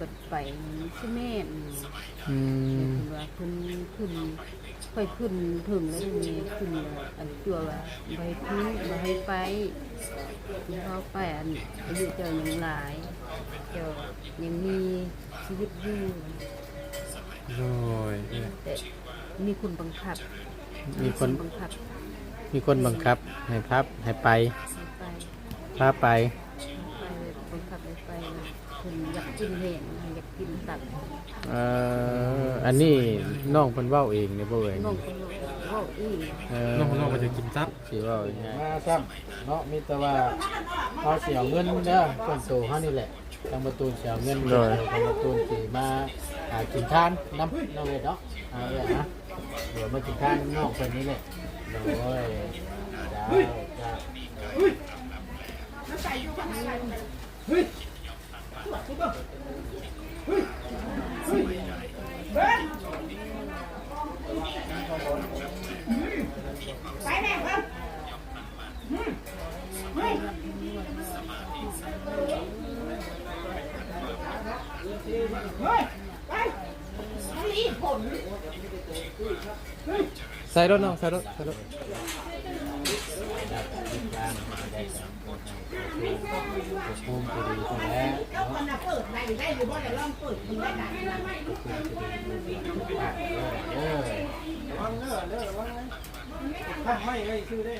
บัดไปช่แม่นอืมเพิ่นว่าขึ้นขึ้นค่อยขึ้นถึงแล้วนี่ขึ้นแล้วอันตัวว่าให้ขึ้นให้ไปเขาไปอันอายุเจ้ายังหลาย เจ้ายังมีชีวิตอยู่โดยแต่มีคนบังคับมีคนบังคับมีคนบังคับให้พับให้ไปให้ไปพาไปไปบังคับให้ไป คนอยากกินแห้งอยากกินตับเอ่ออันนี้น้องเพิ่นเว้าเองเนี่ยบ่เอ่ยน้องคนเว้าอีกเออน้องน้องก็จะกินซับสิเว้าง่ายมาซ้ำเนาะมีแต่ว่าเขาเสียเงินเด้อเพิ่นโตเฮานี่แหละทางประตูเสียเงินเลยทางประตูสิมาหากินทานน้ำน้องเวยเนาะเอาเลยนะเดี๋ยวมากินทานน้องเพิ่นนี่แหละโอ้ยจ้าจ้า ใส่รถน้องใส่รถใส่รถ ภูมิก็ดีขึ้นแล้วเนาะมันน่ะเปิดได้ได้หรือว่าจะลองเปิดดูได้ไหนเออวางเนอเนอวางถ้าไม่ไอ้ชื่อได้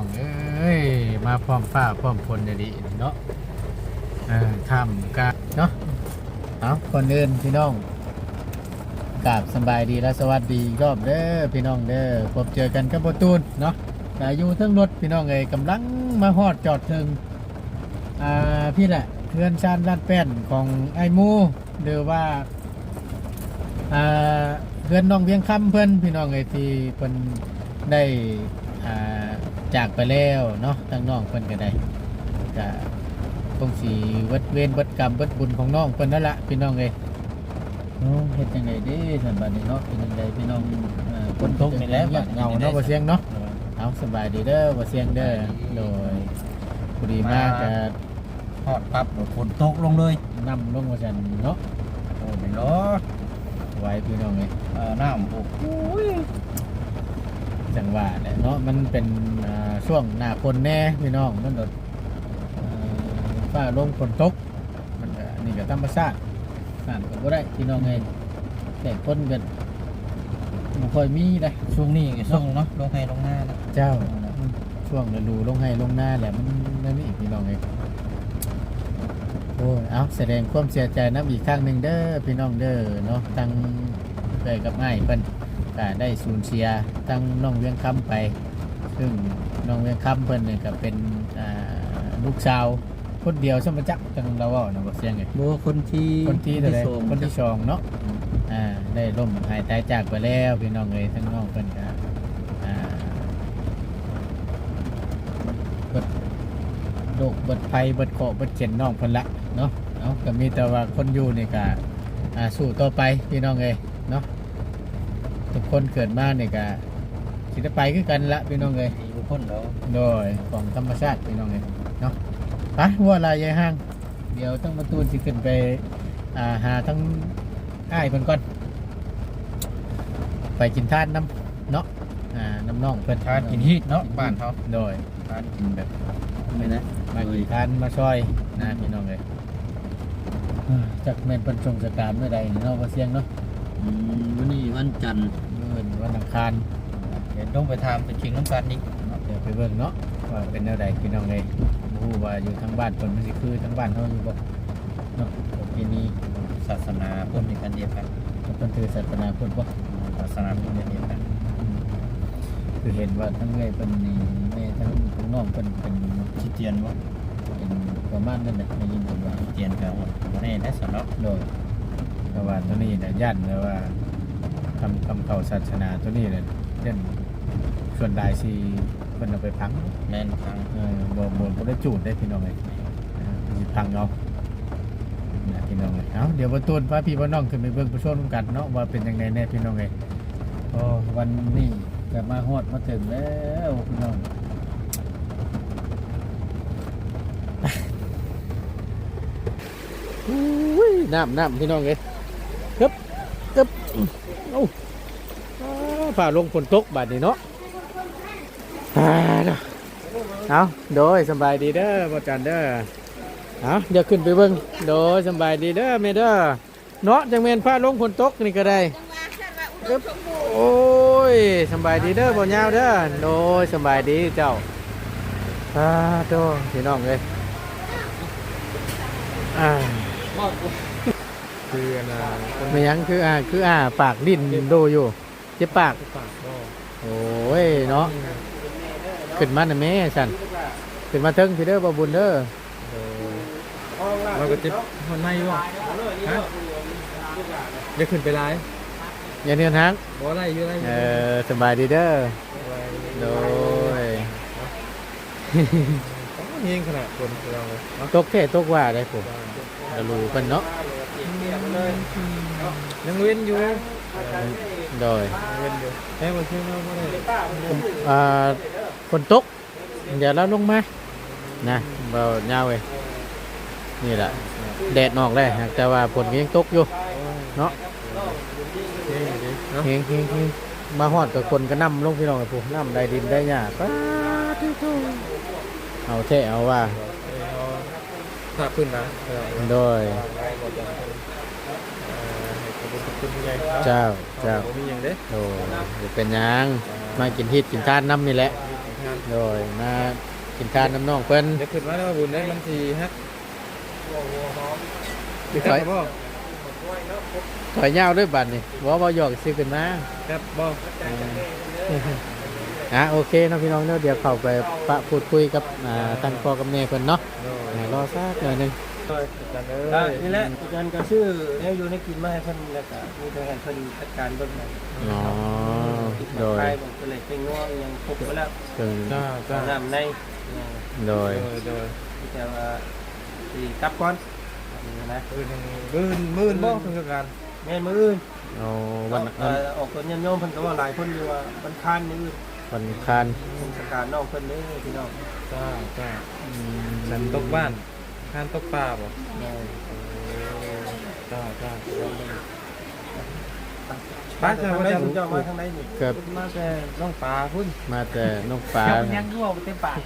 องเอ้ยมาพร้อมฟ้าพร้อมฝนดีเนาะทำกะเนาะเอาคนอื่นพี่น้องกราบสบายดีและสวัสดีรอบเด้อพี่น้องเด้อพบเจอกันกับประตูนเนาะแต่อยู่เทั้งรถพี่น้องเอ้ยกำลังมาฮอดจอดถึงอ่าพี่แหละเพื่อนชานลาดแป้นของไอ้มูหรือว่าอ่าเพื่อนน้องเวียงคำเพื่อนพี่น้องเอ้ยที่เพิ่นได้อ่า จากไปแล้วเนาะทางน้องเพิ่นก็ได้ก็คงสีวัดเวรวัดกรรมวัดบุญของน้องเพิ่นนั่นละพี่น้องเอ้ยโอ้เฮ็ดจังไดเด้สันบัดนี้เนาะเป็นจังไดพี่น้องเอ่อคนตกนี่แหละบัดเงาเนาะบ่เสียงเนาะเอาสบายดีเด้อบ่เสียงเด้อโดยพอดีมากก็ทอดปั๊บฝนตกลงเลยนำลงมาซั่นเนาะโอ้ยรถไว้พี่น้องเอ้ยเอ่อน้ำโอ้โหจังหวะแหละเนาะมันเป็นอ่า ช่วงหน้าฝนแน่พี่น้องมันโดดอ่าฟ้าลงฝนตกมันก็นี่ก็ธรรมชาติสานก็บ่ได้พี่น้องเองแต่คนก็บ่ค่อยมีได้ช่วงนี้ก็ช่วงเนาะลงให้ลงหน้านะเจ้าช่วงฤดูลงให้ลงหน้าแหละมันนั่นนี่พี่น้องเองโอ้ยเอาแสดงความเสียใจน้ำอีกครั้งหนึ่งเด้อพี่น้องเด้อเนาะตั้งเคยกับไอ้ายเพิ่นก็ได้สูญเสียตั้งน้องเวียงคำไป ซึ่ง น้องเวียงคำเพิ่นเนี่ยก็เป็นอ่าลูกสาวคนเดียวสมจักรจังเราเว่านะบ่เสียงไงบัวคนที่คนที่เท่าไหร่สองคนที่สองเนาะอ่าได้ล่มหายตายจากไปแล้วพี่น้องเอ้ยทั้งน้องเพิ่นก็อ่าเบิดโรคเบิดภัยเบิดเคราะห์เบิดเจ็นน้องเพิ่นละเนาะเอาก็มีแต่ว่าคนอยู่นี่ก็อ่าสู้ต่อไปพี่น้องเอ้ยเนาะทุกคนเกิดมานี่ก็สิได้ไปคือกันละพี่น้องเอ้ย มีบุคคลแล้วโดยของธรรมชาติพี่น้องเองเนาะไปวัวลายยายห้าง เดี๋ยวต้องมาตูนสิขึ้นไปอ่าหาทั้งอ้ายเพิ่นก่อน ไปกินทานน้ำเนาะอ่าน้ำน่องเพิ่นทานกินฮีทเนาะบ้านเขาโดยทานกินแบบไม่นะมากินทานมาซอยนะพี่น้องเลยจักแม่นเพิ่นส่งสการเมื่อใดเนาะบ่เสียงเนาะอืมวันนี้วันจันทร์มื้อวันอังคารเดี๋ยวต้องไปทำเป็นชิงน้ำกันอีกเดี๋ยว ไปเบิ่งเนาะว่าเป็นแนวใดพี่น้องเลยบู้ว่าอยู่ทางบ้านเพิ่นมันสิคือทางบ้านเฮาอยู่บ่เนาะประเพณีศาสนาพุทธมีกันเดียวกันเพิ่นถือศาสนาพุทธบ่ศาสนาพุทธเดียวกันคือเห็นว่าทั้งเอ้ยเพิ่นนี่แม่ทั้งทั้งน้องเพิ่นเป็นชิเตียนวะเป็นประมาณนั้นน่ะได้ยินเพิ่นว่าเตียนกับวันนี้ได้สำหรับโดยแต่ว่าตัวนี้น่ะย่านเลยว่าทำคำเข้าศาสนาตัวนี้น่ะเช่น ส่วนใดสิเพิ่นเอาไปพังแม่นฟังเออบ่บ่บ่ได้จูดได้พี่น้องเอ้ยอ่าสิพังเอานะพี่น้องเอ้ยเอ้าเดี๋ยวบ่ตูนพาพี่พ่อน้องขึ้นไปเบิ่งไปชมกันเนาะว่าเป็นจังไดแน่พี่น้องเอ้ยโอ้วันนี้ก็มาฮอดมาถึงแล้วพี่น้อง อุ้ยน้ำน้ำพี่น้องเอ้ยกึบกึบเอ้าอ้าฝ่าลงฝนตกบาดนี้เนาะอ่า เนาะเอาโดยสำบายดีเด้อบ่จันเด้อเอาเดี๋ยวขึ้นไปเบิ่งโดยสำบายดีเด้อแม่เด้อเนาะจังแม่นฟ้าลงฝนตกนี่ก็ได้กึบโอ้ยสำบายดีเด้อบ่ยาวเด้อโดยสำบายดีเจ้าอ่าโตพี่น้องเอ้ยอ่าคืออันน่ะคนไม่ยังคืออ่าคืออ่าปากดิ้นโดอยู่เจ็บปากปากบ่โอ้ยเนาะ ขึ้นมาหน่ะแม่สันขึ้นมาเทิงพี่เด้อบ่บุญเด้อเออเราก็จ็บมันไม่บ่ฮะจะขึ้นไปไลฟ์อย่าเนียนทางบ่ไล่อยู่ไล่เออสบายดีเด้อโดยเฮียงขนาดคนเราตกแค่ตกว่าได้ผมกระลูเพิ่นเนาะยังเว้นอยู่โดยเว้นอยู่แม่บ่เชื่อเราบ่ได้อ่า ฝนตกเดี๋ยวเราลงมานะเบาเงาเว้ยนี่แหละแดดนอกได้แต่ว่าฝนก็ยังตกอยู่เนาะเฮียงอยู่ดิเนาะเฮงเฮงเฮงมาฮอดกับคนก็นำลงพี่น้องกับผมนำได้ดินได้หญ้าป้าทุกทุเอาแท้เอาว่าเอาถ้าขึ้นนะเออโดยขอบคุณขอบคุณผู้ใหญ่เจ้าเจ้าบ่มีหยังเด้โดยบ่เป็นหยังมากินฮิตกินทานน้ำนี่แหละ งานโดยมากินทานน้ำน้องเพิ่นเดี๋ยวขึ้นมาแล้วบุญได้มันทีฮักถอยบ่ถอยยาวด้วยบัดนี่บ่บ่หยอกซื้อขึ้นมาครับบ่อะโอเคเนาะพี่น้องเนาะเดี๋ยวเข้าไปปะพูดคุยกับอ่าทางพ่อกับแม่เพิ่นเนาะอ่ารอสักหน่อยหนึงจันเอ้อะยนี่แหละอาจารย์ก็ชื่อแนวอยู่ในกินมาให้เพิ่นแล้วก็มีทางให้เพิ่นจัดการเบิ่งให้อ๋อ โดย ไปบอกก็เลยเป็นงัวยังครบไปแล้วถึงจ้าจ้าน้ำในโดยโดยโดยแต่ว่าสิกลับก่อนนี่นะมื่นมื่นมื่นบ่เพิ่นคือการแม่นมื้ออื่นเอาวัวันนออกคนยามโยมเพิ่นก็ว่าหลายคนอยู่ว่ามันคานมื้ออื่นวันคานเทศกาลน้องเพิ่นเด้อพี่น้องจ้าจ้าฉันตกบ้านข้านตกปลาบ่แม่นจ้าจ้า ป้าจะมาได้คุณเจ้ามาทางไหนนี่เกิดมาแต่น้องปลาพุ่นมาแต่น้องปลายังรั่วเต็มปาก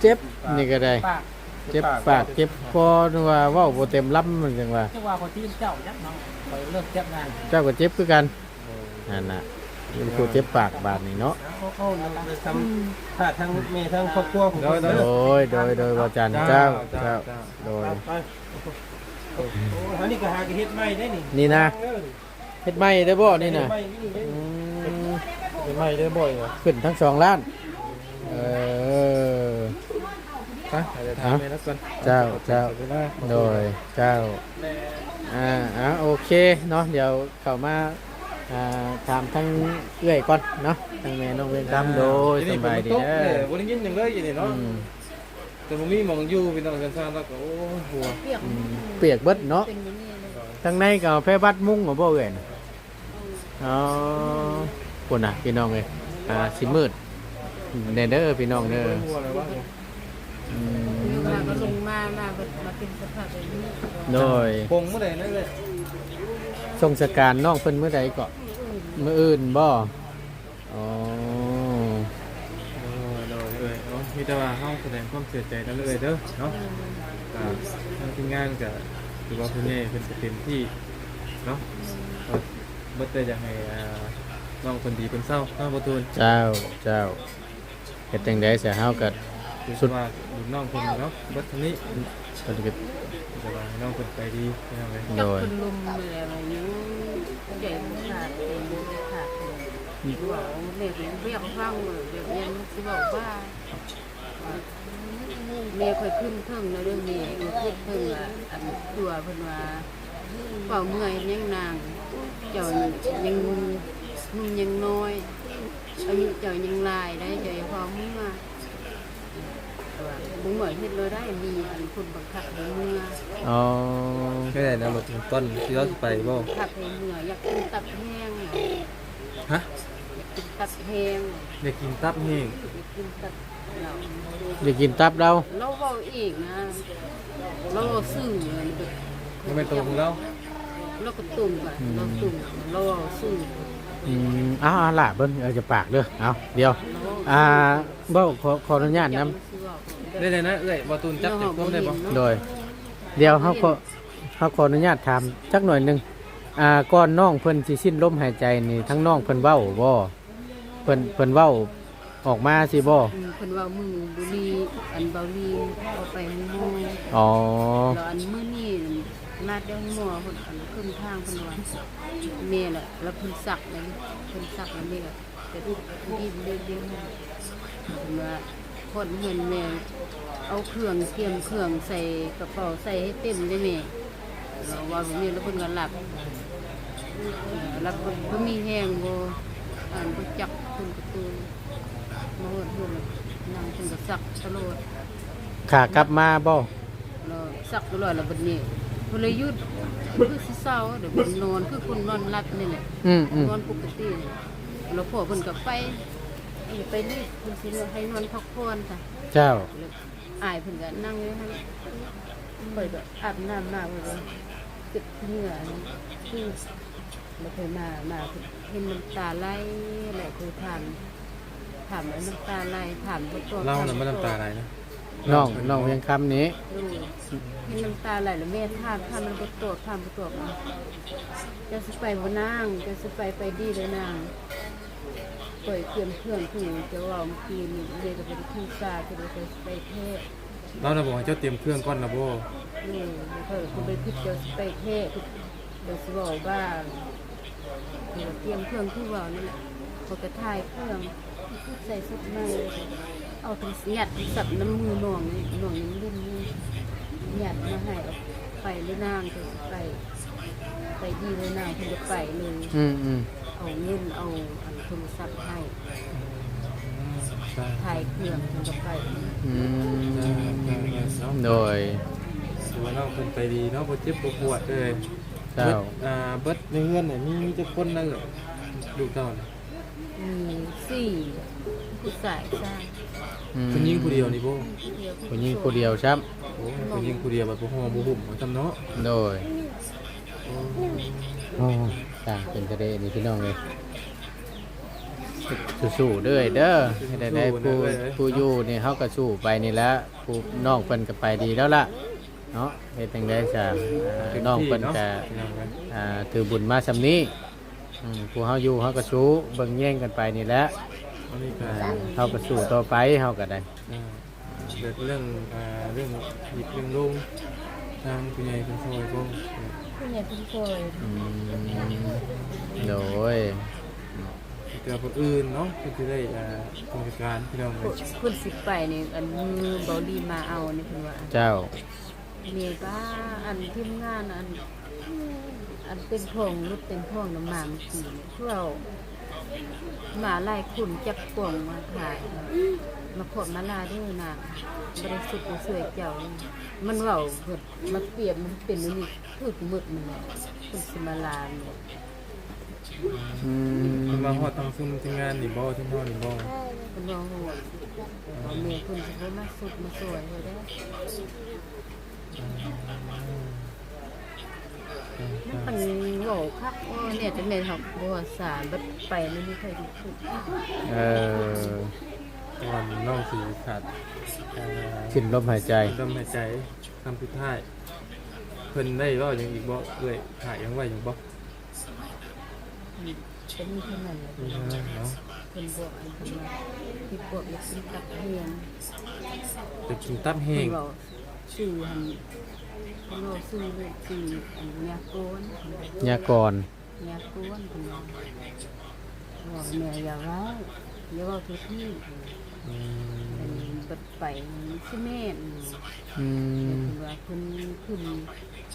เจ็บนี่ก็ได้ปากเจ็บปากเจ็บคอนึกว่าเว้าบ่เต็มลำเหมือนกันว่าจังว่าคนที่เจ้ายักน้องไปเลิกเจ็บงานเจ้าก็เจ็บคือกันนั่นน่ะเป็นผู้เจ็บปากบาดนี่เนาะเขาเขาเลยทำถ้าทั้งแม่ทั้งครอบครัวของโดยโดโดยโดยโดยบ่จันเจ้าเจ้าโดยไปโอ้อันนี้ก็หากเฮ็ดใหม่ได้นี่นี่นะ เฮ็ดใหม่ได้บ่นี่น่ะใหม่นี่ได้อืมเป็นไม่ได้บ่อยเหรอขึ้นทั้งสองล้าน เออไปเดี๋ยวถามแม่แล้วกันเจ้าเจ้าไปได้โดยเจ้าอ่าอ่าโอเคเนาะเดี๋ยวเข้ามาอ่าถามทั้งเอื้อยก่อนเนาะทั้งแม่น้องเวรกรรมโดยสบายดีเด้อบ่ได้ยินหยังเลยอยู่นี่อืเนาะมแต่บ่มีหมองอยู่พี่น้องกันซ่านแล้วก็โอ้หัวเปียกอืมเปียกเบิดเนาะเป็นอย่างนี้เลยทั้งในก็แพ้บัดมุ้งของบ่เอื้อยน่ะ อ๋อปุ่นน่ะพี่น้องเอ้ยอ่าสิมืดเด้อเด้อพี่น้องเด้อหัวอะไรวะอืมามก็ลงมามาก็มาเป็นสภาพแบบนี้โดยปงเมื่อใดนั่นเลยทรงสการน้องเพิ่นมื้อใดก็มื้ออื่นบ่อ๋อโอ้ยโดยเอ้ยโอ้มีแต่ว่าเฮาแสดงความเสียใจนั่นเลยเด้อเนาะอ่าทางทีมงานก็ถือว่าเพิ่นใหญ่เพิ่นก็เต็มที่เนาะ ก็บ่ได้อยากให้อ่าน้องคนดีเพิ่นเศร้าเนาะบ่ตูนเจ้าเจ้าเฮ็ดจังได๋เสียเฮาก็ คือสุด ว่าลูกน้องเพิ่นเนาะเบิดเท่านี้เพิ่นก็แต่ว่าให้น้องเพิ่นไปดีนะครับเลยโดยคนลุมเลยอะไรนี้ใหญ่ขาดเองขาดเลยบอกเด็กเรียกฟังแบบนี้สิบอกว่าเมย์เคยขึ้นเทิงในเรื่องนี้ขึ้นเทิงอะอันตัวเพิ่นว่า เป่าเมื่อยยังนางเจ้ายังนุ่มยังน้อยอายุเจ้ายังหลายได้เจ้าอย่าพอมึงมาว่าบุ้งหมอยเฮ็ดเลยได้ มีอันคนบังคับให้เมื่ออ๋อแค่นั้นมาถึงต้นที่เราสิไปบ่ขับให้เมื่ออยากกินตับแห้งน่ะฮะอยากกินตับแห้งได้กินตับแห้งอยากกินตับเราอยากกินตับเราเราเว้าอีกนะเราเว้าซื่อเลยยังไม่ตรงแล้วเราก็ตุ่มอะเราตุ่มเราเว้าซื่ออืมเอ้าวล่ะเบิ่งเอาจะปากเด้อเอาเดี๋ยว อ่าเบ้าขอขออนุญาตนํได้เลยนะเอ้ยบ่ตูนจับติดก้มได้บ่โดย เดี๋ยวเฮาขอเฮาขออนุญาตถามจักหน่อยหนึงอ่าก่อนน้องเพิ่นสิสิ้นลมหายใจนี่ทั้งน้องเพิ่นเว้าบ่เพิ่นเพิ่นเว้าออกมาสิบ่อืมเพิ่นว่ามือบุรีอันเบาลีเอาไปมือโมอ๋อ แล้วอันมื้อนี้ นัดได้หมอเพิ่นอันขึ้นทางเพิ่นว่าแม่ล่ะแล้วเพิ่นสักเลยเพิ่นสักแล้วแม่ก็จะดูดีเรียงๆให้เพิ่นว่าคนเห็นแม่เอาเครื่องเตรียมเครื่องใส่กระเป๋าใส่ให้เต็มได้แม่เราว่าบ่มีแล้วเพิ่นก็หลับเออหลับบ่มีแห้งโบอ่านบ่จักเพิ่นก็ตื่นมาฮอดเพิ่นนั่งเพิ่นก็สักตลอดขากลับมาบ่สักตลอดแล้วบัดนี้ พิ่นเลยหยุดคือสิเศร้าเดี๋ยวเพิ่นนอนคือคนนอนหลับนี่แหละอืมอืมนอนปกตินี่แล้วพ่อเพิ่นก็ไปอยู่ไปนี่เพิ่นสิให้นอนพักผ่อนค่ะเจ้าแล้วอายเพิ่นก็นั่งอยู่หั่นเพิ่นก็อาบน้ำมาเพิ่นก็เก็บเหงื่อนี่คือแล้วเพิ่นมามาเพิ่นเห็นน้ำตาไหลไหลคือถามถามว่าน้ำตาไหลถามบ่ตัวเล่าน่ะบ่น้ำตาไหลนะ น้องน้องเพียงคำนี้ดูเห็นน้ำตาไหลแล้วแม่ถามถามมันบ่ตอบถามบ่ตอบเอาจะสิไปบ่นางจะสิไปไปดีเลยนางปล่อยเตรียมเครื่องคือจะว่าเมื่อกี้นี่เรียกก็เป็นคู่ซาจะไปไปเทศเราน่ะบอกให้เจ้าเตรียมเครื่องก่อนนะบ่นี่เพิ่นก็ไปพิจารณาไปเทศเดี๋ยวสิบอกว่าเดี๋ยวเตรียมเครื่องคือว่านั่นแหละเขาก็ถ่ายเครื่องใส่สุดในเอาถึงหยัดสับน้ำมือหน่วงนี่หน่วงนี่เล่นนี่หยัดมาให้เอาไปเลยนางก็สิไป ไปดีเลยนางเพิ่นจะไปเลยอืมอืมเอาเงินเอาอันโทรศัพท์ให้ใช่ถ่ายเครื่องเพิ่นจะไปอืมเนาะโดยถือว่าน้องเพิ่นไปดีเนาะบ่เจ็บบ่ปวดเลยเจ้าบิดอ่าเบิดในเฮือนเนี่ยมีมีแต่คนนั่นเหรอลูกเจ้าน่ะมีสี่ผู้ชายสร้างอืม เพิ่นยิงผู้เดียวนี่บ่เดียวผู้หญิงผู้เดียวครับโอ้เพิ่นยิงผู้เดียวแบบบ่ฮ้อบ่หุ่มบ่จำเนาะโดยโอ้ต่างเป็นทะเลนี่พี่น้องเลยสู้ๆเด้อเด้อให้ได้ได้ผู้ผู้อยู่นี่เขาก็สู้ไปนี่แหละผู้น้องเพิ่นก็ไปดีแล้วล่ะเนาะเฮ็ดจังได๋ซะอ่าน้องเพิ่นก็พี่น้องกันอ่าถือบุญมาสำนี้อืมผู้เฮาอยู่เฮาก็สู้เบิ่งแย่งกันไปนี่แหละ อันนี้ก็อ่าเฮาก็สู้ต่อไปเฮาก็ได้อ่าเรื่องเรื่องอ่าเรื่องหยิบเรื่องลุงทางผู้ใหญ่เป็นซอยบ่ผู้ใหญ่ผู้ช่วยอืมโดยเกือผู้อื่นเนาะก็จะได้อ่าโครงการพี่น้องเลยเพิ่นสิไปนี่อันมือเบาดีมาเอานี่เพิ่นว่าเจ้าเมีป้าอันทีมงานอันอันเป็นพองรถเป็นพองน้ำมันขี่เรา หมาไล่ขุนจับป่วงมาขายมาขดมาลาด้วยนะบริสุทธิ์บ่สวยเจ้า มันเว้าเพิ่นมาเปรียบมันเป็นอันนี่คือมึกมันเนี่ยคือสิมาลาเนี่ยอืเพิ่นมมาฮอดทางซุ่มทีมงานนี่บ่ที่นอนนี่บ่เป็นว่าโหดเอาเมียคุณจะบ่มาสุดมาสวยเลยได้ มันโง่คักว่าเนี่ยจะแม่น học บัวสารบัดไปไม่มีใครดูถูกเออก่อนน้องสิขาดอ่าสิ้นลมหายใจ ลมหายใจคำสุดท้ายเพิ่นได้เว้าหยังอีกบ่เอ้ยถ่ายหยังไว้หยังบ่เป็นมีเท่านั้นแหละมีเท่านั้นเนาะเป็นบวกอันเป็นว่าที่บวกอยากกินตับเฮียง จะกินตับแห้เพิ่งนบอกชื่อหัน เพิ่นบอกชื่อเลยชื่ออันยาโกนยาก่อนยาโกนเพิ่นบอกบอกแม่อย่าเว้าอย่าเว้าทุกที่อืมเป็นใบก็ไปซิเมนอืมว่าขึ้นขึ้น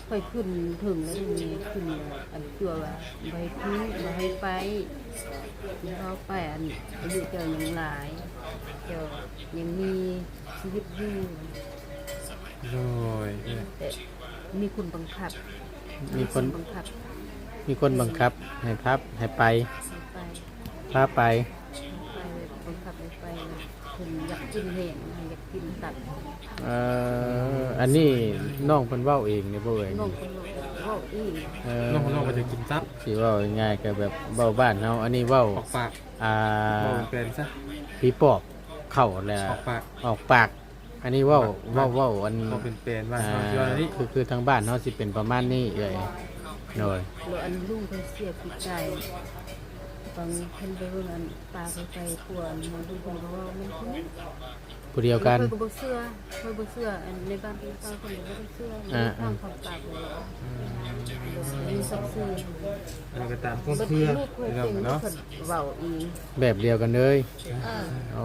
ค่อยขึ้นถึงแล้วนี่ขึ้นอันตัวว่าใบขึ้นบ่ให้ไปเขาไปอันอายุเจ้ายังหลายเจ้ายังมีชีวิตอยู่ โดยเอ้ยแต่มีคุณบังคับมีคนบังคับมีคนบังคับ ให้พับให้ไปให้ไปพาไปไปบังคับให้ไปถึงอยากกินเห็นอยากกินตับเอ่ออันนี้น้องเพิ่นเว้าเองนี่บ่เอ่ยน้องคนน้องเว้าอีกเอ่อน้องของน้องก็จะกินซับสิเว้าง่ายๆก็แบบเว้าบ้านเฮาอันนี้เว้าออกปากอ่าบอกเป็นซะผีปอบเข้าแล้วออกปากออกปาก อันนี้เว้าเว้าเว้าอันบอกเป็นเป็นว่าอ่าเขาคิดว่านี่คือคือทางบ้านเฮาสิเป็นประมาณนี้เอ่ยโดยแล้วอันลุงเพิ่นเสียจิตใจบางเพิ่นไปเบิ่งอันตาไปไปกวนมันลุงเพิ่นก็ว่ามันคือ ผู้เดียวกันเพิ่นก็บ่เชื่อเพิ่นบ่เชื่ออันในบ้านเพิ่นก็เพิ่นก็บ่เชื่อทางคำปากเลยมีสักซื่ออันนี้ก็ตามความเชื่อพี่น้องเนาะเว้าองแบบเดียวกันเลย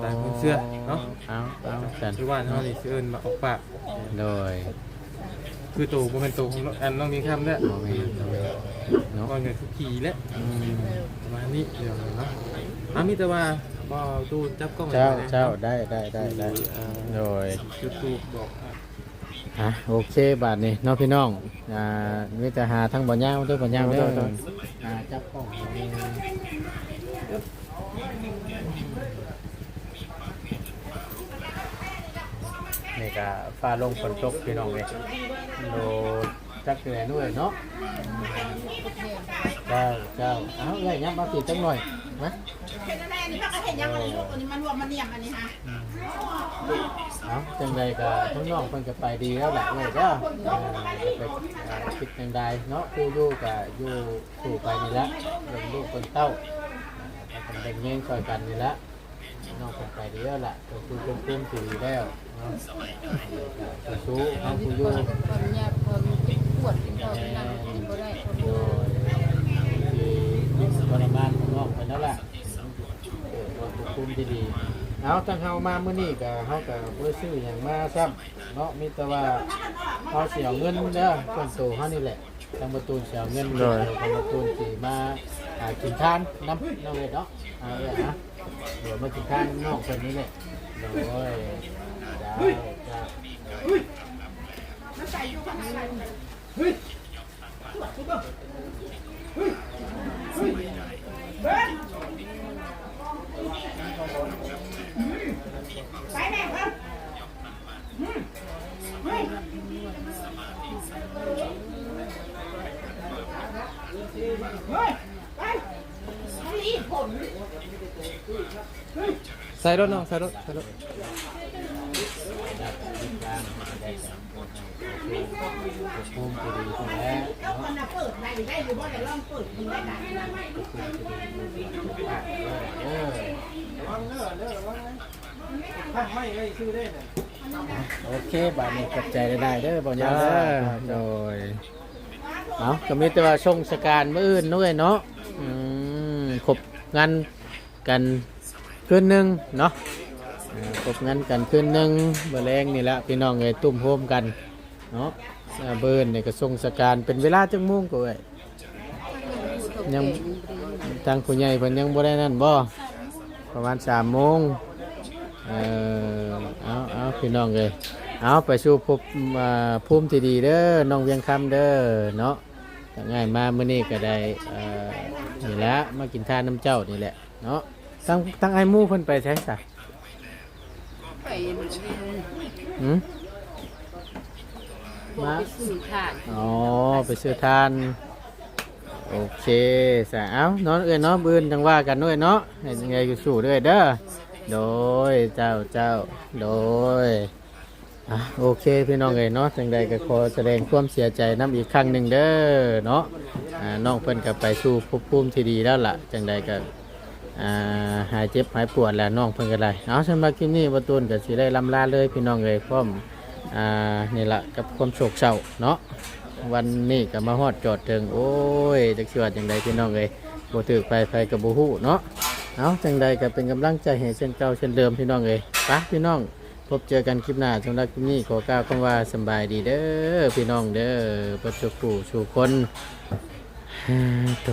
ตามความเชื่อเนาะเอาเอาสันคือว่าเขานี่สิเอิ้นมาออกปาก โดยคือตัวบ่เป็นตัวของอันน้องมีคำเนี่ยบ่แม่นบ่แม่นเนาะก็เงินทุกทีแหละอืมประมาณนี้เดี๋ยวเนาะอะมีแต่ว่า บ่ตู้จับกล้องเจ้าไว้ลยเจ้าได้ได้ได้ได้อ่าโดยยูทูบบอกอะอะโอเคบาทนี่เน้องพี่น้องอ่ามีแต่หาทั้งบ่ยาวเด้อบ่ยาวเด้ออ่าจับกล้องนี่ก็ฟ้าลงฝนตกพี่น้องเอ้ยโดจักเหนื่อยด้วยเนาะเจ้าเจ้าเอาเอ้ยยับมาติดจังหน่อยนะ เห็นอะไรนี่พักก็เห็นยังอันนี้ลูกอันนี้มันรวมมันเนียมอันนี้ฮะเอาจังใดก็ทั้งน้องเพิ่นก็ไปดีแล้วแหละเว้ยเด้อเอ่อไปอ่าคิดจังใดเนาะผู้อยู่ก็อยู่สู่ไปนี่ละเรื่องลูกคนเต้าอ่าเป็นเด็กเงี้ยงช่วยกันนี่ละน้องเพิ่นไปดีแล้วล่ะก็คือควบคุมถือแล้วเนาะก็สู้ๆทั้งผู้อยู่ความยากความคิดปวดเป็นพอเป็นนั่งกินบ่ได้คนโดเดียวยที่ทรมานของน้องเพิ่นนั่นแหละเอ อว่าควบคุมที่ดีเอาตั้งเฮามามื้อนี้ก็เฮาก็บ่ได้ซื้อหยังมาซ้ำเนาะมีแต่ว่าเฮาสิเอาเงินเด้อส่วนตัวเฮานี่แหละทางประตูสิเอาเงินเดี๋ยวทางประตูสิมาหากินทานน้ำน้องเวทเนาะเอาเด้อนะเดี๋ยวมากินทานน้องเพิ่นนี่แหละโอ้ยจ้าจ้ามันใส่อยู่ข้างในไปแม่ครับเฮ้ยไปอันนี้ผล ใส่รถน้องใส่รถใส่รถภูมิที่ดีใช่ไหมแล้วมันน่ะเปิดได้ได้อยู่บ่ได้ลองเปิดมันได้ได้เออระวังเด้อเด้อระวังนะข้างไม่ได้ชื่อได้น่ะโอเคบาดนี้ขอบใจได้ๆเด้อบ่ยาวเด้อโดยเอาก็มีแต่ว่าช่วงสการมื้ออื่นด้วยเนาะอืมครบ งานกันคืนหนึ่งเนาะอ่าครบงานกันคืนหนึ่งเบอแรงนี่แหละพี่น้องเอ้ยตุ้มโฮมกันเนาะเบิร์นนี่ก็ส่งสการเป็นเวลาจังโมงก็เอ้ยยังทางผู้ใหญ่เพิ่นยังบ่ได้นั่นบ่ประมาณ3โมงเออเอาเอาพี่น้องเอ้ยเอาไปสู่พบภูมิที่ดีเด้อน้องเวียงคำเด้อเนาะง่ายมามื้อนี้ก็ได้ นี่แหละมากินทานน้ำเจ้านี่แหละเนาะตั้งตั้งไอ้หมู่เพิ่นไปใช้ซะไปหืมบอกไปซื้อถ่านอ๋อไปซื้อทาน โอเคสะเอาเนาะเอ้ยเนาะบืนจังว่ากันด้วยเนาะให้ยังไงก็สู้ด้วยเด้อโดยเจ้าเจ้าโดย อะโอเคพี่น้องเอ้ยเนาะจังใดก็ขอแสดงความเสียใจน้ำอีกครั้งหนึ่งเด้อเนาะอ่าน้องเพิ่นก็ไปสู่ภพภูมิที่ดีแล้วล่ะจังใดก็อ่าหายเจ็บหายปวดแล้วน้องเพิ่นก็ได้เอาสำหรับคลิปนี้บ่ตูนก็สิได้ลำลาเลยพี่น้องเอ้ยพร้อมอ่านี่ล่ะกับความโศกเศร้าเนาะวันนี้ก็มาฮอดจอดถึงโอ้ยจักสิว่าจังใดพี่น้องเอ้ยบ่ถือไปไปกับบ่ฮู้เนาะเอาจังใดก็เป็นกำลังใจให้เช่นเก่าเช่นเดิมพี่น้องเอ้ยไปพี่น้อง บเจอกันคลิปหน้าสำหรับคลิปนี้ขอกล่าวคำว่าสบายดีเด้อพี่น้องเด้อประจุกูสู่คนเฮ้ยโต